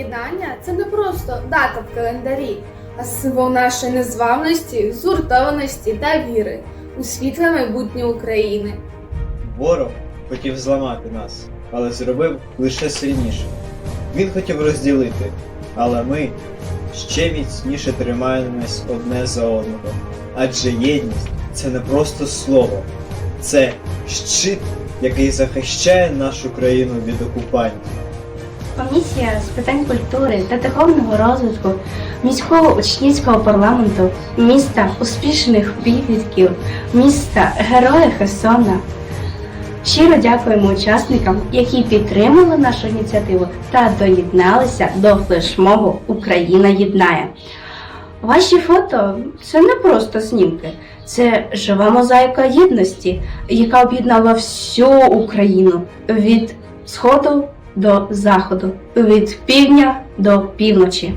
Єднання це не просто дата в календарі, а символ нашої незламності, згуртованості та віри у світле майбутнє України. Ворог хотів зламати нас, але зробив лише сильніше. Він хотів розділити, але ми ще міцніше тримаємось одне за одного. Адже єдність це не просто слово, це щит, який захищає нашу країну від окупантів. Комісія з питань культури та духовного розвитку міського учнівського парламенту міста успішних підлітків, міста Героя Херсона. Щиро дякуємо учасникам, які підтримали нашу ініціативу та доєдналися до флешмобу Україна єднає. Ваші фото це не просто знімки, це жива мозаїка єдності, яка об'єднала всю Україну від сходу до заходу, від півдня до півночі.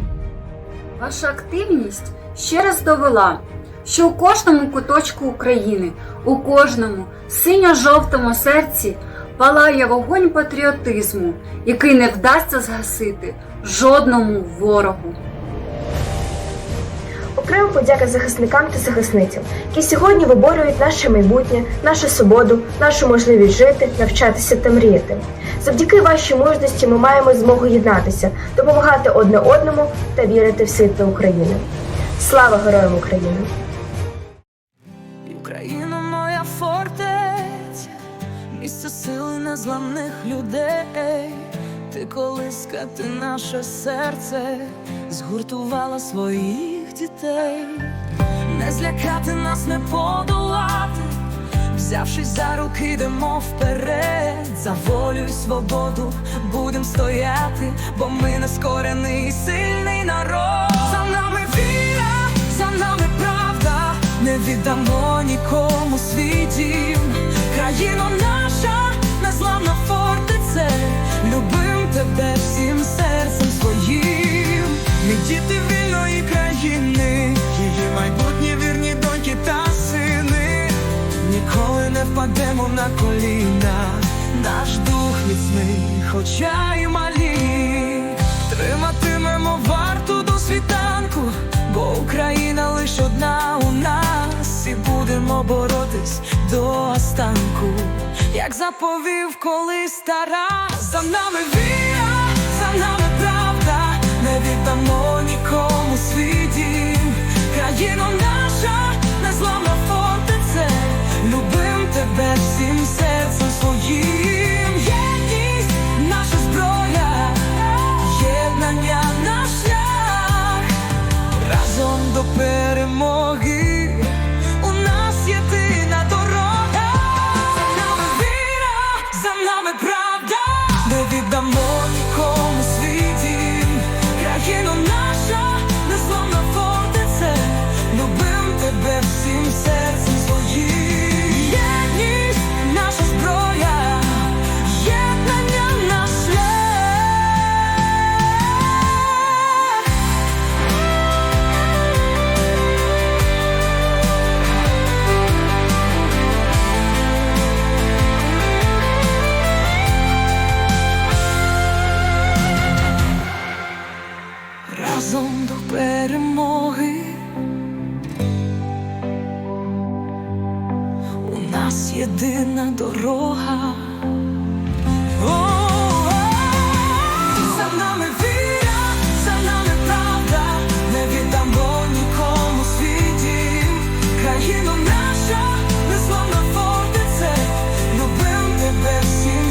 Ваша активність ще раз довела, що у кожному куточку України, у кожному синьо-жовтому серці палає вогонь патріотизму, який не вдасться згасити жодному ворогу. Окрема подяка захисникам та захисницям, які сьогодні виборюють наше майбутнє, нашу свободу, нашу можливість жити, навчатися та мріяти. Завдяки вашій мужності ми маємо змогу єднатися, допомагати одне одному та вірити в світло України. Слава героям України! Україна моя фортеця, місце сили незламних людей. Ти колиска, ти наше серце, згуртувала своїх дітей. Не злякати нас, не подолати, взявшись за руки, йдемо вперед, за волю й свободу будем стояти, бо ми нескорений сильний народ. За нами віра, за нами правда, не віддамо нікому свій дім. Країно наша, незламна фортеця, любим тебе всім серцем своїм. Ми діти Ніколи на коліна, наш дух міцний, хоча й малі. Триматимемо варту до світанку, бо Україна лиш одна у нас, і будемо боротись до останку, як заповів колись стара, за нами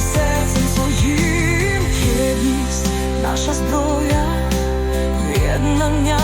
серцем своїм. Єдність наша зброя, єднання